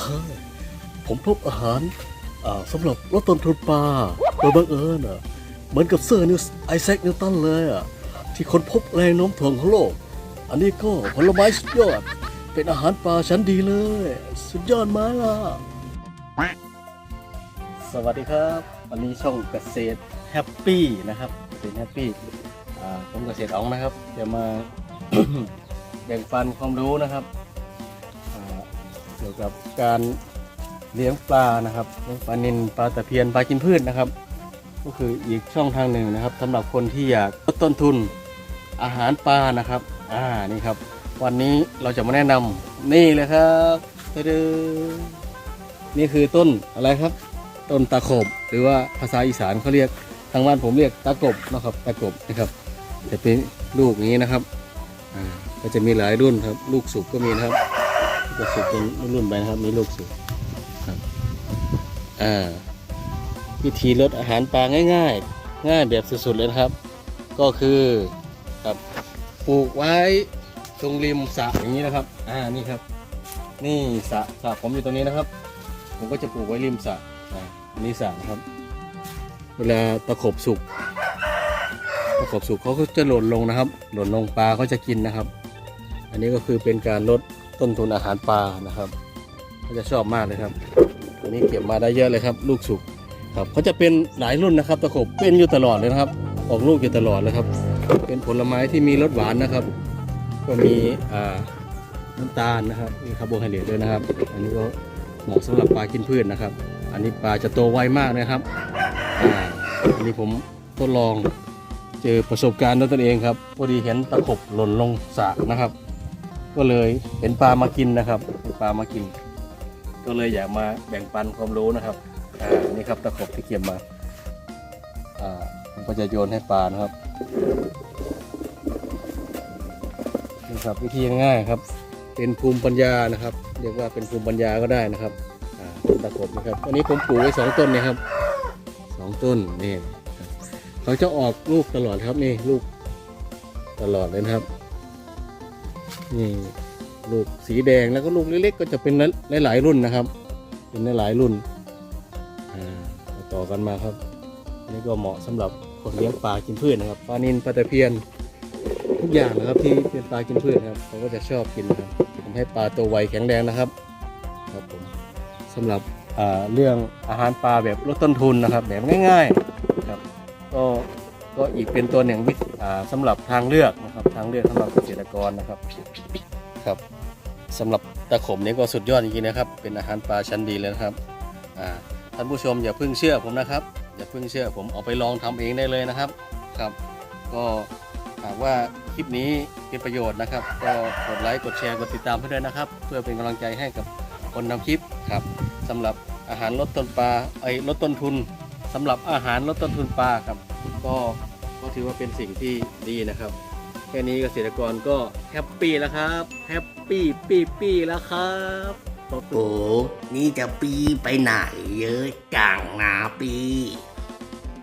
เฮ้ยผมพบอาหารสำหรับลดต้นทุนปลาโดยบังเอิญอะเหมือนกับเซอร์นิวไอแซคนิวตันเลยอะที่ค้นพบแรงโน้มถ่วงของโลก อันนี้ก็ผลไม้สุดยอด เป็นอาหารปลาชั้นดีเลย สุดยอดไหมล่ะ สวัสดีครับ วันนี้ช่องเกษตรแฮปปี้นะครับเกษตรแฮปปี้ผมเกษตรอ๋องนะครับจะมาแบ่งปันความรู้นะครับ เกี่ยวกับการเลี้ยงปลานะครับเลี้ยงปลานิลปลาตะเพียนปลากินพืชนะครับ ก็คืออีกช่องทางหนึ่งนะครับสำหรับคนที่อยากลดต้นทุนอาหารปลานะครับอ่านี่ครับ วันนี้เราจะมาแนะนำนี่เลยครับตะดึงนี่คือต้นอะไรครับ ต้นตะขบ หรือว่าภาษาอีสานเขาเรียกทางบ้านผมเรียกตะกบนะครับตะกบนะครับจะเป็นลูกอย่างนี้นะครับอาก็จะมีหลายรุ่นครับ ลูกสุกก็มีนะครับ ก็สุกเป็นรุ่นๆไปนะครับ มีลูกสุกครับอ่าวิธีลดอาหารปลาง่าย ๆ ง่ายแบบสุดๆเลยนะครับ ก็คือครับปลูกไว้ตรงริมสระอย่างนี้นะครับ อ่านี่ครับ นี่สระสระผมอยู่ตรงนี้นะครับ ผมก็จะปลูกไว้ริมสระอ่าอันนี้สระนะครับ เวลาตะขบสุกตะขบสุกเขาก็จะหล่นลงนะครับ หล่นลงปลาเขาจะกินนะครับ อันนี้ก็คือเป็นการลด ต้นทุนอาหารปลานะครับเขาจะชอบมากเลยครับอันนี้เก็บมาได้เยอะเลยครับ ลูกสุกครับเขาจะเป็นหลายรุ่นนะครับตะขบเป็นอยู่ตลอดเลยนะครับ ออกลูกอยู่ตลอดเลยครับ เป็นผลไม้ที่มีรสหวานนะครับ ก็มีอ่าน้ำตาลนะครับมีคาร์โบไฮเดรตด้วยนะครับ อันนี้ก็เหมาะสำหรับปลากินพืชนะครับ อันนี้ปลาจะโตไวมากนะครับอ่าอันนี้ผมทดลองเจอประสบการณ์ด้วยตนเองครับพอดีเห็นตะขบหล่นลงสระนะครับ ก็เลยเห็นปลามากินนะครับเห็นปลามากิน ก็เลยอยากมาแบ่งปันความรู้นะครับอ่านี่ครับตะขบที่เก็บมาอ่าผมก็จะโยนให้ปลานะครับนี่ครับวิธีง่ายครับ เป็นภูมิปัญญานะครับ เรียกว่าเป็นภูมิปัญญาก็ได้นะครับอ่าต้นตะขบนะครับอันนี้ผมปลูกไว้สองต้นนะครับสองต้นนี่เขาจะออกลูกตลอดครับนี่ลูกตลอดเลยนะครับ นี่ลูกสีแดงแล้วก็ลูกเล็กๆก็จะเป็นหลายๆรุ่นนะครับ เป็นหลายๆรุ่นต่อกันมาครับ นี่ก็เหมาะสำหรับคนเลี้ยงปลากินพืชนะครับปลานิลปลาตะเพียนทุกอย่างนะครับที่เป็นปลากินพืชนะครับเขาก็จะชอบกินนะครับทำให้ปลาโตวไวแข็งแรงนะครับครับผมสำหรับเรื่องอาหารปลาแบบลดต้นทุนนะครับ แบบง่ายๆครับก็ ก็อีกเป็นตัวหนึ่งวิธีอ่าสำหรับทางเลือกนะครับทางเลือกสำหรับเกษตรกรนะครับครับสำหรับตะขบนี้ก็สุดยอดจริงๆนะครับ เป็นอาหารปลาชั้นดีเลยนะครับท่านผู้ชมอย่าเพิ่งเชื่อผมนะครับ อย่าเพิ่งเชื่อผมเอาไปลองทำเองได้เลยนะครับครับ ก็หากว่าคลิปนี้เป็นประโยชน์นะครับ ก็กดไลค์กดแชร์กดติดตามให้ด้วยนะครับ เพื่อเป็นกำลังใจให้กับคนทำคลิปครับสำหรับอาหารลดต้นปลาไอ้ลดต้นทุน สำหรับอาหารลดต้นทุนปลาครับก็ก็ถือว่าเป็นสิ่งที่ดีนะครับ แค่นี้เกษตรกรก็แฮปปี้แล้วครับแฮปปี้ปี้ปี้แล้วครับโอ้โหนี่จะปีไปไหนเยอะจังนะปี